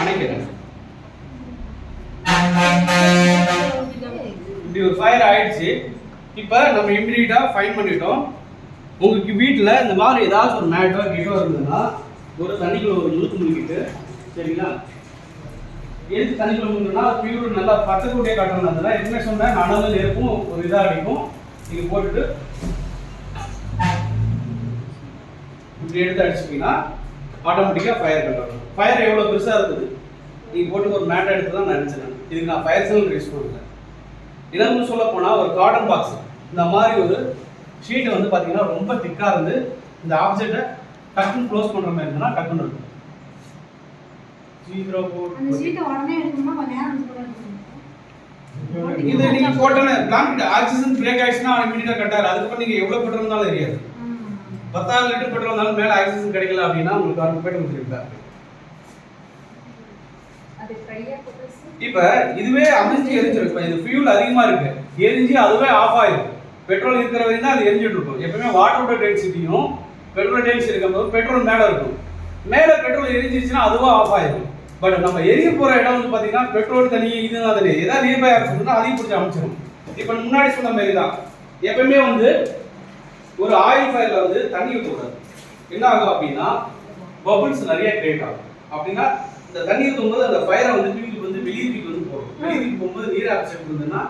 அணைக்கிறேன் இப்படி ஒரு ஃபயர் ஆயிடுச்சு. இப்போ நம்ம இம்மிடியட்டாக ஃபைன் பண்ணிட்டோம். உங்களுக்கு வீட்டில் இந்த மாதிரி ஏதாச்சும் ஒரு மேட்டோ கிட்டோ இருந்ததுன்னா ஒரு தண்ணிக்குள்ள ஒரு முழுக்கு முழுக்கிட்டு சரிங்களா? எதுக்கு தண்ணிக்குள்ள முழுக்கணும்னா பியூர் நல்லா பச்சைக்கூடிய காட்டணும். அதெல்லாம் எதுவுமே சொன்னால் அனல் இருக்கும் ஒரு இதாக அடிக்கும். நீங்கள் போட்டுட்டு இப்படி எடுத்து அடிச்சிட்டிங்கன்னா ஆட்டோமேட்டிக்காக ஃபயர் கண்ட்ரோல் ஃபயர் எவ்வளோ பெருசாக இருக்குது? நீங்கள் போட்டு ஒரு மேட்டை எடுத்து தான் நான் நினச்சேன் இதுக்கு நான் ஃபயர் சிலிண்டர் யூஸ் பண்ணல. இன்னும் சொல்ல போனால் ஒரு காட்டன் பாக்ஸ் இந்த மாதிரி ஒரு ஷீட் வந்து பார்த்தீங்கன்னா ரொம்ப திக்காக இருந்து இந்த ஆப்ஜெக்டை டக்குன்னு க்ளோஸ் பண்ணுற மாதிரி இருந்ததுன்னா டக்குன்னு இருக்கும் ஜீரோ. இது நீங்க போட்டோன்னே பிளாங்க் ஆக்சிஜன் பிரேக் ஆயிடுச்சுன்னா இமீடியட்டா கட்டாரு அதுக்கப்புறம் நீங்க எவ்வளவு எரியாது. ஆமா. பத்தாயிரம் லிட்டர் பெட்ரோல் இருந்தாலும் மேல ஆக்சிஜன் கிடைக்கல அப்படின்னா உங்களுக்கு அது ஃப்ரையா போட்டு இப்ப இதுவே அமைஞ்சு இப்ப இது ஃபியூல் அதிகமா இருக்கு. எரிஞ்சு அதுவே ஆஃப் ஆயிடும் பெட்ரோல் இருக்கிற வரைக்கும் தான் அது எரிஞ்சிட்டு இருக்கும். எப்பவுமே வாட்டரோட டென்சிட்டியும் பெட்ரோல் டென்சிட்டி இருக்கும்போது பெட்ரோல் மேல இருக்கும். மேல பெட்ரோல் எரிஞ்சிச்சுன்னா அதுவா ஆஃப் ஆயிடும் பட் நம்ம எரிய போற இடம் வந்து பாத்தீங்கன்னா பெட்ரோல் தனி இது தனி ஏதாவது நியர்பை ஆக்சிஜன் அதையும் பிடிச்சி அமைச்சிடும் இப்ப முன்னாடி சொன்ன மாதிரி தான் எப்பவுமே வந்து ஒரு ஆயில் ஃபயர்ல வந்து தண்ணி ஊற்றக்கூடாது என்ன ஆகும் அப்படின்னா பபிள்ஸ் நிறைய கிரியேட் ஆகும். அப்படின்னா இந்த தண்ணி ஊற்றும்போது அந்த ஃபயரை வந்து தூக்கி வந்து வெளியே தூக்கி வந்து போடும். வெளியே தூக்கி போகும்போது நீர் ஆக்சிஜன் இருந்ததுன்னா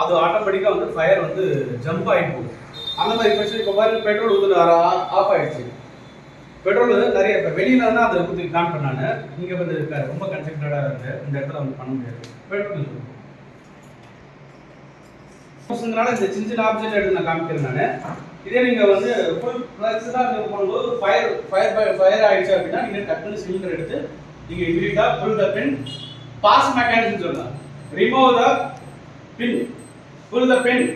அது ஆட்டோமேட்டிக்காக வந்து ஃபயர் வந்து ஜம்ப் ஆகி போகும். அந்த மாதிரி பிரச்சனை. இப்போ பாருங்க பெட்ரோல் ஊற்றுல ஆஃப் ஆயிடுச்சு. பெட்ரோல் நிறைய இப்போ வெளியில தான் அதை ஊற்றி பிளான் பண்ணாங்க இங்கே வந்து இருக்க ரொம்ப கன்செப்டடாக இருக்கு இந்த இடத்துல வந்து பண்ண முடியாது. பெட்ரோல் இந்த சின்ன சின்ன ஆப்ஜெக்ட் எடுத்து நான் காமிக்கிறேன் நான். இதே நீங்க வந்து ஃபுல் ஃபிளக்ஸ்டா நீங்க பண்ணும்போது ஃபயர் ஃபயர் ஃபயர் ஆயிடுச்சு அப்படின்னா நீங்க டக்குனு சிலிண்டர் எடுத்து நீங்க இமீடியட்டா pull the pin PASS mechanism சொல்லலாம் remove the pin pull the pin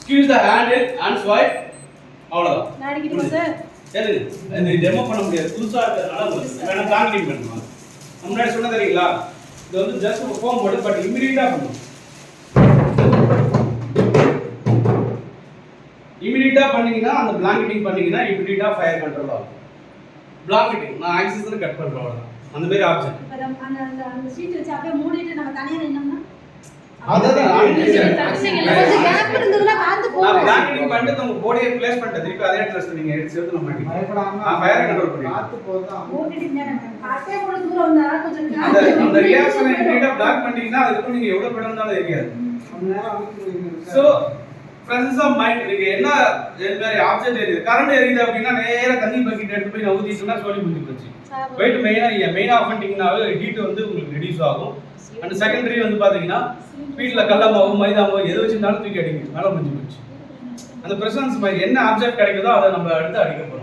squeeze the handle and swipe sir சரி இது டெமோ பண்ண முடியாது. புதுசா இருக்கிறதுனால உங்களுக்கு வேணா காங்கிரீட் பண்ணுவாங்க முன்னாடி சொன்ன தெரியுங்களா இது வந்து ஜஸ்ட் ஃபோம் போட்டு பட் இமீடியட்டா பண்ணும் இமீடியட்டா பண்ணீங்கன்னா அந்த பிளாங்கெட்டிங் பண்ணீங்கன்னா இமீடியட்டா ஃபயர் கண்ட்ரோல் ஆகும். பிளாங்கெட்டிங் நான் ஆக்சிஜன் கட் அவ்வளவுதான். அந்த மாதிரி ஆப்ஷன் நீங்க எவ்வளவு படம் இருந்தாலும் எரியாது கொஞ்ச நேரம் அமைக்க ஸோ presence ஆஃப் மைண்ட் நீங்க என்ன மாதிரி ஆப்ஜெக்ட் எரியுது கரண்ட் எரியுது அப்படின்னா நேரா தண்ணி பக்கெட் எடுத்து போய் ஊத்திட்டோம்னா சொல்லி முடிஞ்சு போச்சு. வெயிட் மெயினா மெயின் ஆஃப் பண்ணிட்டீங்கனாவே ஹீட் வந்து உங்களுக்கு ரெடியூஸ் ஆகும். அண்ட் செகண்டரி வந்து பாத்தீங்கன்னா வீட்டில் கடல மாவு மைதா மாவு எது வச்சிருந்தாலும் தூக்கி அடிங்க. மேலே முடிஞ்சு போச்சு. அந்த பிரசன்ஸ் மாதிரி என்ன ஆப்ஜெக்ட் கிடைக்குதோ அதை நம்ம அடுத்து அடிக்க அவ்வளவுதான்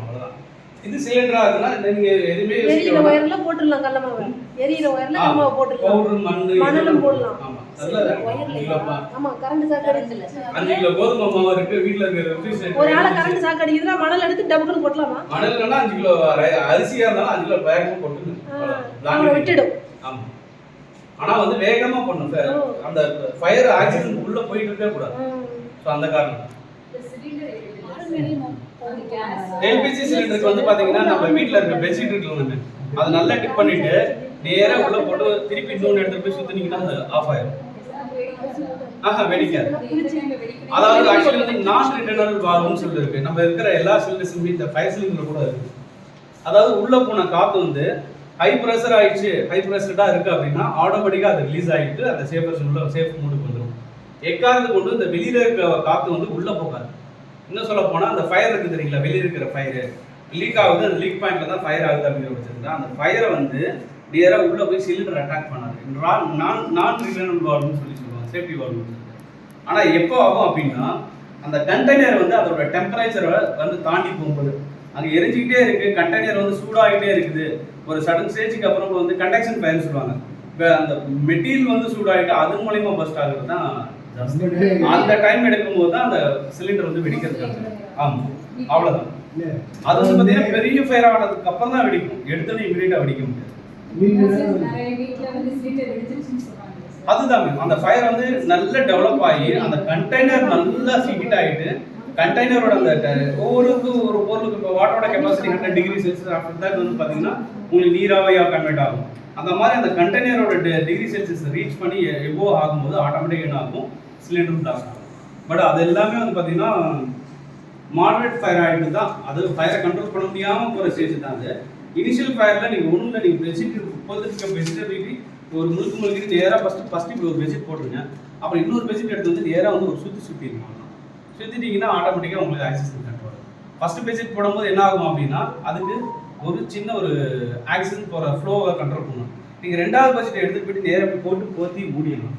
இது சிலிண்டரா இருக்குன்னா நீங்க எதுவுமே எரியிற ஒயர்ல போட்டுடலாம் கடல மாவு. எரியிற ஒயர்ல கடல மாவு போட்டுடலாம் பவுடர் மண்ணு மணலும் போடலாம். ஆமா ஆமா கரண்ட் சாக்கு அடிக்கல அஞ்சு கிலோ கோதுமை மாவு இருக்கு வீட்ல refrigerator ஒரு ஆளை கரண்ட் மணல் எடுத்து டபுள் போட்டலாமா மணல்னா அஞ்சு கிலோ ரை- அரிசியா இருந்தாலும் அஞ்சு கிலோ வேகமா போட்டுங்க அவனை விட்டுடும். ஆமா. ஆனா வந்து வேகமா பண்ணும். அந்த ஃபயர் ஆக்சிஜன் உள்ள போயிட்டு இருக்கவே கூடாது. ஸோ அந்த காரணம். எல்பிஜி சிலிண்டருக்கு வந்து பாத்தீங்கன்னா நம்ம வீட்டுல இருக்க பெட்ஷீட் இருக்குல்ல அது நல்லா டிப் பண்ணிட்டு நேரா உள்ள போட்டு திருப்பி இன்னொன்று எடுத்துட்டு போய் சுத்தினீங்கன்னா அது ஆஃப் ஆயிடும் ஆஹா வெடிக்காது. அதாவது ஆக்சுவலி வந்து நான் ரிட்டர்னல் வால்வ்னு சொல்லி இருக்கு நம்ம இருக்கிற எல்லா சிலிண்டர்ஸுமே இந்த ஃபயர் சிலிண்டர் கூட இருக்கு. அதாவது உள்ள போன காத்து வந்து ஹை ப்ரெஷர் ஆயிடுச்சு. ஹை ப்ரெஷர்டா இருக்கு அப்படின்னா ஆட்டோமேட்டிக்கா அது ரிலீஸ் ஆயிட்டு அந்த சேஃபர் உள்ள சேஃப் மூடுக்கு வந்துடும் எக்காரது கொண்டு இந்த வெளியில இருக்க காத்து வந்து உள்ள போகாது. இன்னும் சொல்ல போனால் அந்த ஃபயர் இருக்குது தெரியுங்களா? வெளியே இருக்கிற ஃபயர் லீக் ஆகுது அந்த லீக் பாயிண்ட்ல தான் ஃபயர் ஆகுது அப்படிங்கிற பட்சத்துல அந்த ஃபயரை வந்து நேராக உள்ள போய் சிலிண்டர் அட்டாக் பண்ணாது. நான் நான் ரிட்டர்னல் வால்வ்னு சொல்லி சொல்லுவாங்க சேஃப்டி வால்வ் ஆனா எப்போ ஆகும் அப்படின்னா அந்த கண்டெய்னர் வந்து அதோட டெம்பரேச்சரை வந்து தாண்டி போகும்போது அங்கே எரிஞ்சிக்கிட்டே இருக்கு கண்டெய்னர் வந்து சூடாகிட்டே இருக்குது. ஒரு சடன் ஸ்டேஜுக்கு அப்புறம் வந்து கண்டக்ஷன் ஃபயர்னு சொல்லுவாங்க. இப்போ அந்த மெட்டீரியல் வந்து சூடாகிட்டு அது மூலயமா பஸ்ட் ஆகுறது தான் அந்த டைம் எடுக்கும்போது தான் அந்த சிலிண்டர் வந்து வெடிக்கிறதுக்கு ஆமா. அவ்வளவுதான். அது வந்து பாத்தீங்கன்னா பெரிய ஃபயர் ஆனதுக்கு அப்புறம் தான் வெடிக்கும். எடுத்தோன்னே இமீடியட்டா வெடிக்க முடியாது. அதுதான் அந்த ஃபயர் வந்து நல்ல டெவலப் ஆகி அந்த கண்டெய்னர் நல்லா ஹீட் ஆயிட்டு கண்டெய்னரோட அந்த ஒவ்வொருக்கும் ஒரு பொருளுக்கு இப்போ வாட்டரோட capacity hundred degree Celsius after that வந்து பார்த்தீங்கன்னா உங்களுக்கு நீராவியாக கன்வெர்ட் ஆகும். அந்த மாதிரி அந்த கண்டெய்னரோட டிகிரி செல்சியஸ் ரீச் பண்ணி எவ்வளோ ஆகும்போது ஆட்டோமேட்டிக் என்ன ஆகும்? சிலிண்டர் பிளாஸ்ட் ஆகும். பட் அது எல்லாமே வந்து பார்த்தீங்கன்னா மாடரேட் ஃபயர் ஆகிட்டு தான் அது ஃபயரை கண்ட்ரோல் பண்ண முடியாமல் போகிற ஸ்டேஜ் தான் அது. இனிஷியல் ஃபயரில் நீங்கள் ஒன்றும் இல்லை நீங்கள் பெட்ஷீட் பொறுத்திருக்க பெட்ஷீட்டை தூக்கி ஒரு முழுக்க முழுக்க நேராக ஃபஸ்ட்டு ஃபஸ்ட்டு இப்படி ஒரு பெட்ஷீட் போட்டுருங்க. அப்புறம் இன்னொரு பெட்ஷீட் எடுத்து வந்து நேராக வந்து ஒரு சுற்றி சுற்றிடுங்க சுற்றிட்டீங்கன்னா ஆட்டோமேட்டிக்காக உங்களுக்கு ஆக்சிஜன் கண்ட்ரோல் ஃபஸ்ட்டு பெட்ஷீட் போடும்போது என்ன ஆகும் அப்படின்னா அதுக்கு ஒரு சின்ன ஒரு ஆக்சிஜன் போகிற ஃப்ளோவை கண்ட்ரோல் பண்ணணும். நீங்கள் ரெண்டாவது பட்ஜெட் எடுத்து போயிட்டு நேராக போட்டு போத்தி மூடிடணும்.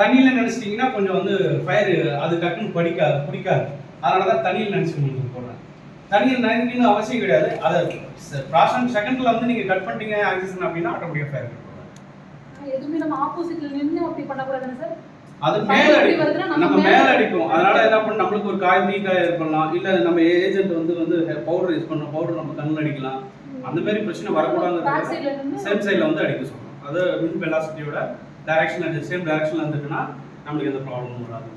தண்ணியில் நினச்சிட்டிங்கன்னா கொஞ்சம் வந்து ஃபயர் அது டக்குன்னு படிக்காது பிடிக்காது. அதனால தான் தண்ணியில் நினச்சி உங்களுக்கு போடுறேன். தண்ணியில் நினைக்கணும்னு அவசியம் கிடையாது. அதை ப்ராசன் செகண்டில் வந்து நீங்கள் கட் பண்ணிட்டீங்க ஆக்சிஜன் அப்படின்னா ஆட்டோமேட்டிக்காக ஃபயர் எதுவுமே நம்ம ஆப்போசிட்ல நின்று அப்படி பண்ணக்கூடாதுன்னு சார் அது மேல அடிக்கும் நம்ம மேல அடிக்கும். அதனால என்ன பண்ண நம்மளுக்கு ஒரு காய் தீ காய் பண்ணலாம். இல்ல நம்ம ஏஜென்ட் வந்து வந்து பவுடர் யூஸ் பண்ணோம் பவுடர் நம்ம கண்ணில் அடிக்கலாம். அந்த மாதிரி பிரச்சனை வரக்கூடாதுங்கிறது சேம் சைடில் வந்து அடிக்க சொல்றோம். அது விண்ட் வெலாசிட்டியோட டைரக்ஷன் சேம் டைரக்ஷன்ல இருந்துச்சுன்னா நம்மளுக்கு எந்த ப்ராப்ளமும் வராது.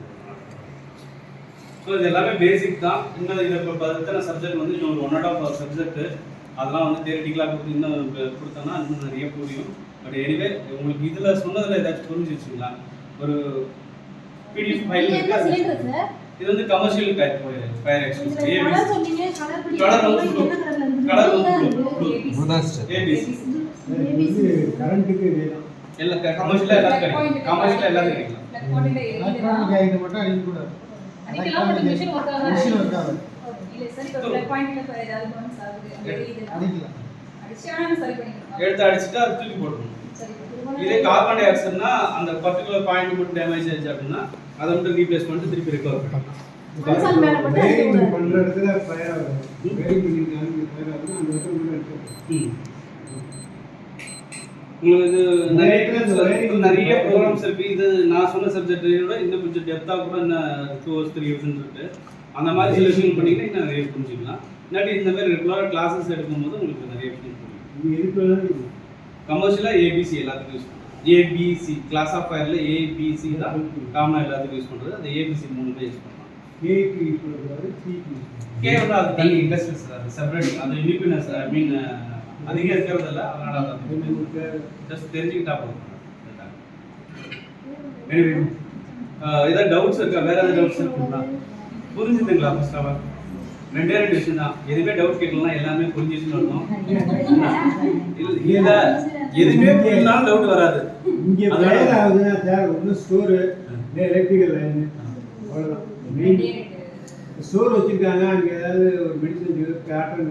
ஸோ இது எல்லாமே பேசிக் தான். இன்னும் இதில் இப்போ பத்தனை சப்ஜெக்ட் வந்து இன்னும் ஒன் அண்ட் ஆஃப் சப்ஜெக்ட் அதெல்லாம் வந்து தேரிட்டிக்கலாக கொடுத்து இன்னும் இப்ப கொடுத்தோன்னா இன்னும் நிறைய புரியும். பட் எனிவே உங்களுக்கு இதில் சொன்னதில் ஏதாச்சும் புரிஞ்சிச்சுங்களா ஒரு பிடிஎஃப் ஃபைல் இது இருக்கு இது வந்து commercial type fire ABC colour colour வந்து இருந்து Colour வந்து தான். இருக்கு. புதாஸ்டர் ஏபிசி இது கரண்ட்டுக்கு வேணும் எல்லாம் கமர்ஷியலாக எல்லாத்துக்கும் கிடைக்கும். கமர்ஷியலாக எல்லாத்துக்கும் கிடைக்கும்? எலக்ட்ரானிக் ஐட்டம் மட்டும் அடிக்கக்கூடாது அடிக்கலாம், but machine work ஆகாது. மிஷின் ஒர்க் ஆகுது. இல்ல சார், இப்ப plug point ல இப்ப ஏதாவது bounce ஆகுது, அடிக்கலாம். அடிச்சு சரி பண்ணிக்கலாம். எடுத்து அடிச்சுட்டு அது தூக்கி போட்டுருணும் சரி, இதே கார்பன் டை ஆக்சைடுனா அந்த பர்டிகுலர் பாயிண்ட் மட்டும் டேமேஜ் ஆச்சு அப்படின்னா அதை மட்டும் ரீப்ளேஸ் பண்ணிட்டு திருப்பி ரெக்கவர் பண்ணலாம். உங்களுக்கு இது நிறைய நிறைய ப்ரோக்ராம்ஸ் இருக்கு. இது நான் சொன்ன சப்ஜெக்ட் விட இன்னும் கொஞ்சம் டெப்த்தாக கூட இன்னும் டூ ஹவர்ஸ் த்ரீ ஹவர்ஸ் இருக்கு. அந்த மாதிரி சில விஷயங்கள் பண்ணீங்கன்னா இன்னும் நிறைய புரிஞ்சுக்கலாம். இல்லாட்டி இந்த மாதிரி ரெகுலராக கிளாஸஸ் எடுக்கும்போது உங்களுக்கு நிறைய விஷயம் புரியும் கமர்ஷியலாக ஏபிசி எல்லாத்துக்கும் யூஸ் பண்ணுறோம் ஏபிசி கிளாஸ் ஆஃப் ஃபயரில் ஏபிசி தான் காமனாக எல்லாத்துக்கும் யூஸ் பண்ணுறது அந்த ஏபிசி மூணு தான் யூஸ் பண்ணலாம் ஏக்கு யூஸ் பண்ணக்கூடாது சிக்கு கே வந்து அது தனி இண்டஸ்ட்ரீஸ் அது செப்பரேட் அது யூனிக்னஸ் ஐ மீன் அதிகம் இருக்கிறது இல்லை. அதனால அது ஜஸ்ட் தெரிஞ்சுக்கிட்டா போதும். ஆஹ் ஏதாவது டவுட்ஸ் இருக்கா? வேற ஏதாவது டவுட்ஸ் இருக்குங்களா? புரிஞ்சுதுங்களா ஃபர்ஸ்ட் ஆஃப் ரெண்டே ரெண்டு விஷயம் தான். எதுவுமே டவுட் கேட்கலாம் எல்லாமே புரிஞ்சிச்சுன்னு வரணும் இல்ல இல்ல எதுவுமே புரியலனாலும் டவுட் வராது. இங்கே ஆகுதுன்னா தேவை ஒன்று ஸ்டோரு எலக்ட்ரிக்கல் லைனு அவ்வளோதான் மெயின் ஸ்டோர் வச்சிருக்காங்க அங்கே ஏதாவது ஒரு மெடிசன் காட்டன்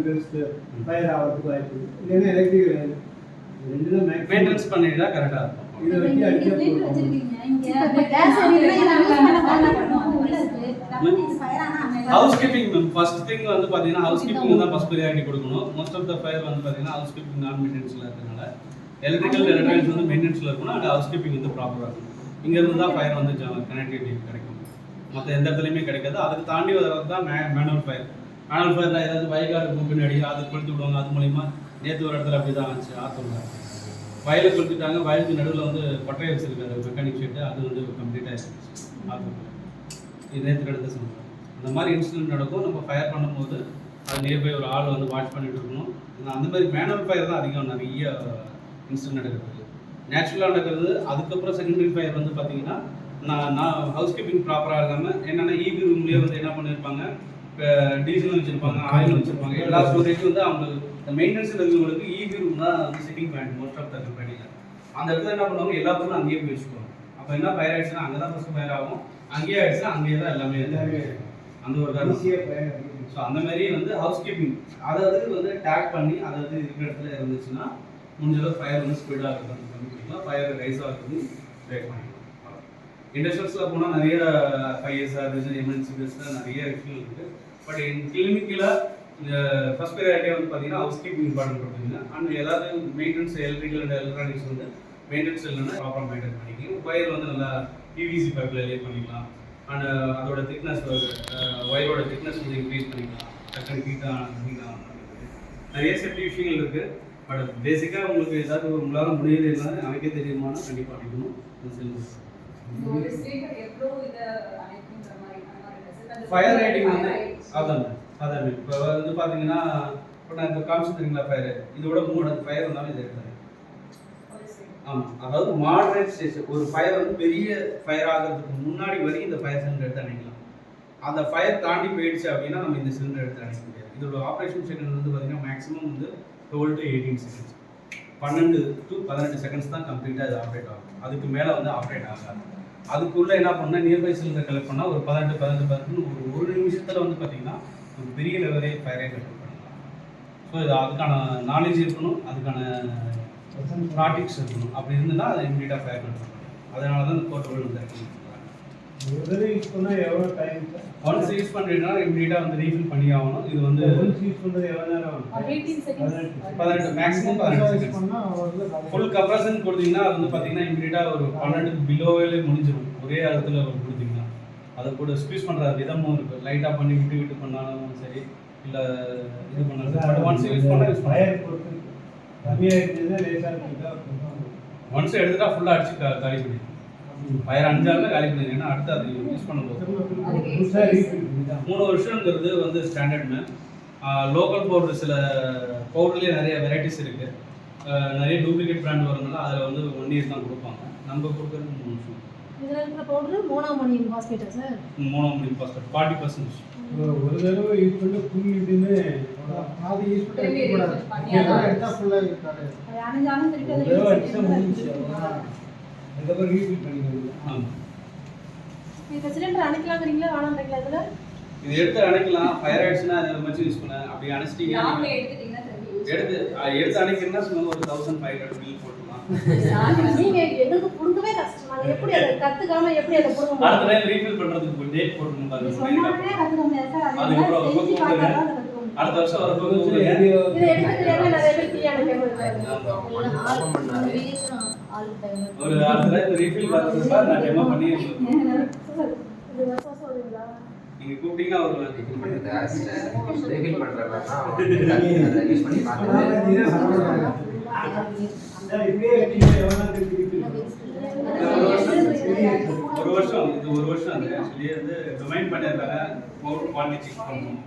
ஃபயர் ஆகிறதுக்கு வாய்ப்பு. இல்லைன்னா எலக்ட்ரிக்கல் லைன் ரெண்டு தான் மேக்ஸிமம் மெயின்டெனன்ஸ் பண்ணிட்டா கரெக்டா இருக்கும். இதை வச்சு அடிச்சா போதும் house keeping ma'am first thing வந்து பாத்தீங்கன்னா ஹவுஸ் கீப்பிங் தான். ஃபர்ஸ்ட் ப்ரியாரிட்டி கொடுக்கணும். மோஸ்ட் ஆஃப் த ஃபயர் வந்து பாத்தீங்கன்னா ஹவுஸ் கீப்பிங் நான் மெயின்டெனன்ஸ்ல இருக்கனால எலக்ட்ரிக்கல் எலக்ட்ரானிக்ஸ் வந்து மெயின்டெனன்ஸ்ல இருக்கணும். அண்ட் ஹவுஸ் கீப்பிங் வந்து ப்ராப்பரா இருக்கும் இங்க இருந்து தான் ஃபயர் வந்து கனெக்டிவிட்டி கிடைக்கும். மற்ற எந்த இடத்துலையுமே கிடைக்காது. அதுக்கு தாண்டி வர்றது தான் மேனுவல் ஃபயர் மேனுவல் ஃபயர்ல ஏதாவது வயக்காடு இருக்கும் பின்னாடி அது கொளுத்து விடுவாங்க. அது மூலியமா நேற்று ஒரு இடத்துல அப்படி தான் ஆச்சு ஆத்தூர்ல. வயலை கொளுத்துட்டாங்க. வயலுக்கு நடுவில் வந்து பட்டறை வச்சிருக்காரு மெக்கானிக் ஷெட்டு அது வந்து கம்ப்ளீட்டாக ஆத்தூர்ல. நேற்று நடந்த சம்பவம் அந்த மாதிரி இன்சிடென்ட் நடக்கும். நம்ம ஃபயர் பண்ணும்போது அது நியர்பை ஒரு ஆள் வந்து வாட்ச் பண்ணிட்டு இருக்கணும். அந்த மாதிரி மேனுவல் ஃபயர் தான் அதிகம் நிறைய இன்சிடென்ட் நடக்கிறது நேச்சுரலாக நடக்கிறது அதுக்கப்புறம் செகண்டரி ஃபயர் வந்து பார்த்தீங்கன்னா நான் நான் ஹவுஸ் கீப்பிங் ப்ராப்பராக இல்லாமல் என்னென்னா ஈபி ரூம்லேயே வந்து என்ன பண்ணியிருப்பாங்க இப்போ டீசல் வச்சுருப்பாங்க ஆயில் வச்சுருப்பாங்க. எல்லா ஸ்டோரேஜும் வந்து அவங்களுக்கு இந்த மெயின்டெனன்ஸ் இருக்கிறவங்களுக்கு ஈபி ரூம் தான் வந்து setting point most of the கம்பெனியில் அந்த இடத்துல என்ன பண்ணுவாங்க? எல்லா பொருளும் அங்கேயே போய் வச்சுக்குவாங்க. அப்போ என்ன ஃபயர் ஆயிடுச்சுன்னா அங்கே தான் ஃபஸ்ட்டு ஃபயர் ஆகும். அங்கேயே ஆயிடுச்சுன்னா அங்கேயே தான் எல்லாமே எல்லாமே அந்த ஒரு காரணம் ஸோ அந்த மாதிரி வந்து ஹவுஸ் கீப்பிங் அதாவது வந்து டேக் பண்ணி அதாவது இருக்கிற இடத்துல இருந்துச்சுன்னா முடிஞ்ச அளவு ஃபயர் வந்து ஸ்பீடாக இருக்கிறது கம்மி பண்ணிக்கலாம். ஃபயர் ரைஸ் ஆகிறது பிரேக் பண்ணிக்கலாம். இண்டஸ்ட்ரியல்ஸில் போனால் நிறைய ஃபைவ் இயர்ஸ் ஆகுது எமர்ஜென்சி பேஸில் நிறைய விஷயங்கள் இருக்குது பட் என் கிளினிக்கில் இந்த ஃபர்ஸ்ட் ப்ரையாரிட்டி வந்து பார்த்தீங்கன்னா ஹவுஸ் கீப்பிங் இம்பார்ட்டன்ட் கொடுத்தீங்க அண்ட் ஏதாவது மெயின்டெனன்ஸ் எலக்ட்ரிக்கல் அண்ட் எலக்ட்ரானிக்ஸ் வந்து மெயின்டெனன்ஸ் இல்லைன்னா ப்ராப்பராக மெயின்டைன் பண்ணிக்கலாம். ஒயர் வந்து நல்லா பிவிசி பைப்பில் லே பண்ணிக்கலாம். அண்ட் அதோட திக்னஸ் ஒயரோட திக்னஸ் வந்து இன்க்ரீஸ் பண்ணிக்கலாம். டக்குனு ஹீட்டாக ஹீட்டாக நிறைய சேஃப்டி விஷயங்கள் இருக்குது பட் பேசிக்காக உங்களுக்கு ஏதாவது ஒரு உங்களால் முடியுது இருந்தாலும் எனக்கே தெரியுமானா கண்டிப்பாக அடிக்கணும் இல்லை ஃபயர் ரேட்டிங் வந்து அதான் அதான். இப்போ வந்து பார்த்தீங்கன்னா இப்போ நான் இப்போ காமிச்சிருந்தீங்களா ஃபயர் இதோட மூணு ஃபயர் வந்தாலும் இது எடுத்தாங்க ஆமாம் அதாவது மாடரேட் ஸ்டேஜ் ஒரு ஃபயர் வந்து பெரிய ஃபயர் ஆகிறதுக்கு முன்னாடி வரைக்கும் இந்த ஃபயர் சிலிண்டர் எடுத்து அணைக்கலாம். அந்த ஃபயர் தாண்டி போயிடுச்சு அப்படின்னா நம்ம இந்த சிலிண்டர் எடுத்து அணைக்க முடியாது. இதோட ஆப்ரேஷன் செகண்ட் வந்து பார்த்தீங்கன்னா மேக்ஸிமம் வந்து டுவெல் டு எயிட்டீன் செகண்ட்ஸ் பன்னெண்டு டு பதினெட்டு செகண்ட்ஸ் தான் கம்ப்ளீட்டாக இது ஆப்ரேட் ஆகும். அதுக்கு மேலே வந்து ஆப்ரேட் ஆகாது. அதுக்குள்ளே என்ன பண்ணால் நியர்பை சிலிண்டர் கலெக்ட் பண்ணால் ஒரு பதினெட்டு பதினெட்டு பதினெட்டு ஒரு ஒரு நிமிஷத்தில் வந்து பார்த்தீங்கன்னா ஒரு பெரிய லெவலே ஃபயரே கண்ட்ரோல் பண்ணலாம். ஸோ இது அதுக்கான நாலேஜ் இருக்கணும். அதுக்கான ப்ராக்டிக்ஸ் இருக்கணும் அப்படி இருந்ததுன்னா அதை ஃபயர் கண்ட்ரோல் பண்ணலாம் அதனால தான் இந்த போர்ட்டபிள் வந்து தடவை யூஸ் பண்ணால் எவ்வளோ டைம் சார் ஒன்ஸ் யூஸ் பண்ணுறீங்கன்னா இமீடியட்டாக வந்து ரீஃபில் பண்ணி ஆகணும். இது வந்து ஒன்ஸ் யூஸ் பண்ணுறது எவ்வளோ நேரம் ஆகும்? பதினெட்டு மேக்ஸிமம் பதினெட்டு செகண்ட்ஸ் ஃபுல் கம்ப்ரஷன் கொடுத்தீங்கன்னா அது வந்து பார்த்தீங்கன்னா இமீடியட்டாக ஒரு பன்னெண்டுக்கு பிலோவிலே முடிஞ்சிடும் ஒரே இடத்துல கொடுத்தீங்கன்னா. அதை கூட ஸ்குவீஸ் பண்ணுற விதமும் இருக்குது லைட்டாக பண்ணி விட்டு விட்டு பண்ணாலும் சரி இல்லை இது பண்ணாலும் பட் ஒன்ஸ் யூஸ் பண்ணால் யூஸ் பண்ண ஒன்ஸ் எடுத்துட்டா ஃபுல்லாக அடிச்சு காலி பண்ணிடும் ஃபயர் அஞ்சாலும் காலி பண்ணிடுங்க ஏன்னா அடுத்து அது யூஸ் பண்ணும்போது. மூணு வருஷங்கிறது வந்து ஸ்டாண்டர்ட்னு லோக்கல் பவுடர் சில பவுடர்லேயே நிறைய வெரைட்டிஸ் இருக்குது நிறைய டூப்ளிகேட் பிராண்ட் வரதுனால அதில் வந்து ஒன் இயர் தான் கொடுப்பாங்க. நம்ம கொடுக்குறது மூணு வருஷம். இதுல இருக்கிற பவுடர் மோனோமோனியம் பாஸ்பேட்டா சார் மணி பாஸ்பேட் ஃபார்ட்டி பர்சன்ட் ஒரு ஒரு தடவை யூஸ் பண்ணி யூஸ் எடுத்தா இருக்காது. அது அணைஞ்சாலும் திருப்பி அதை முடிஞ்சுச்சு பண்ணி. அதுக்கப்புறம் ரீஃபில் பண்ணிக்கணும் ஆமாம் இந்த சிலிண்டர் அணைக்கலாங்கிறீங்களா வேணான்றீங்களா இதுல? இது எடுத்து அணைக்கலாம். ஃபயர் ஆயிடுச்சுன்னா அதை வச்சு யூஸ் பண்ண. அப்படி அணைச்சிட்டீங்கன்னா எடுத்து எடுத்து அணைக்கிறதுனா சொல்லுங்க ஒரு தௌசண்ட் ஃபைவ் ஹண்ட்ரட் பில் போட்டுக்கலாம். நீங்க எங்களுக்கு புடுங்கவே கஷ்டம்? அது எப்படி அதை கத்துக்காம எப்படி அதை புடுங்க அடுத்த டைம் ரீஃபில் பண்ணுறதுக்கு டேட் போட்டுருங்க நீ பாருங்க. சொன்னாலே கத்துக்க முடியாது சார். அது செஞ்சு பார்த்தா. தான் அடுத்த வருஷம் வரப்போ கூப்பிடுங்க. இதை எடுக்க தெரியாம நிறைய பேர் ஒரு அடுத்த டைம் ரீஃபில் பண்ணுறதுப்பா நான் டெமோ பண்ணி இது வருஷம் வருவீங்களா நீங்க கூப்பிட்டீங்கன்னா ஒரு யூஸ் பண்ணி ஒரு வருஷம் இது ஒரு வருஷம் அது ஆக்சுவலி வந்து டொமைன் பண்ணியிருக்காங்க பவுடர் குவாலிட்டி செக் பண்ணணும்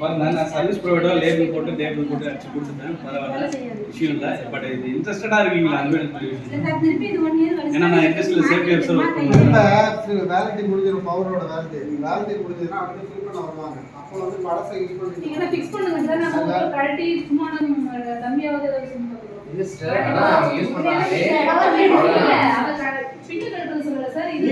நான் நான் சர்வீஸ் ப்ரொவைடர் லேபிள் போட்டு டேபிள் போட்டு அடிச்சு கொடுத்துட்டேன். பரவாயில்ல. விஷயம் இல்லை. பட் இது இன்ட்ரெஸ்டடாக இருக்கீங்களா? அதுவே ஏன்னா நான் இண்டஸ்ட்ரியல் சேஃப்டி பண்ணுறேன் வேலிட்டி முடிஞ்சிடும் பவரோட வேலிட்டி வேலிட்டி முடிஞ்சதுன்னா அடுத்து ஃபில் பண்ண வருவாங்க. அப்போ வந்து பழசை யூஸ் நீங்க பண்ணி ஃபிக்ஸ் பண்ணுங்க சார்? ஒரு கழட்டி சும்மா நம்ம இது sister, ஆனா யூஸ் பண்ணாலே பின்னு சொல்லல சார் இது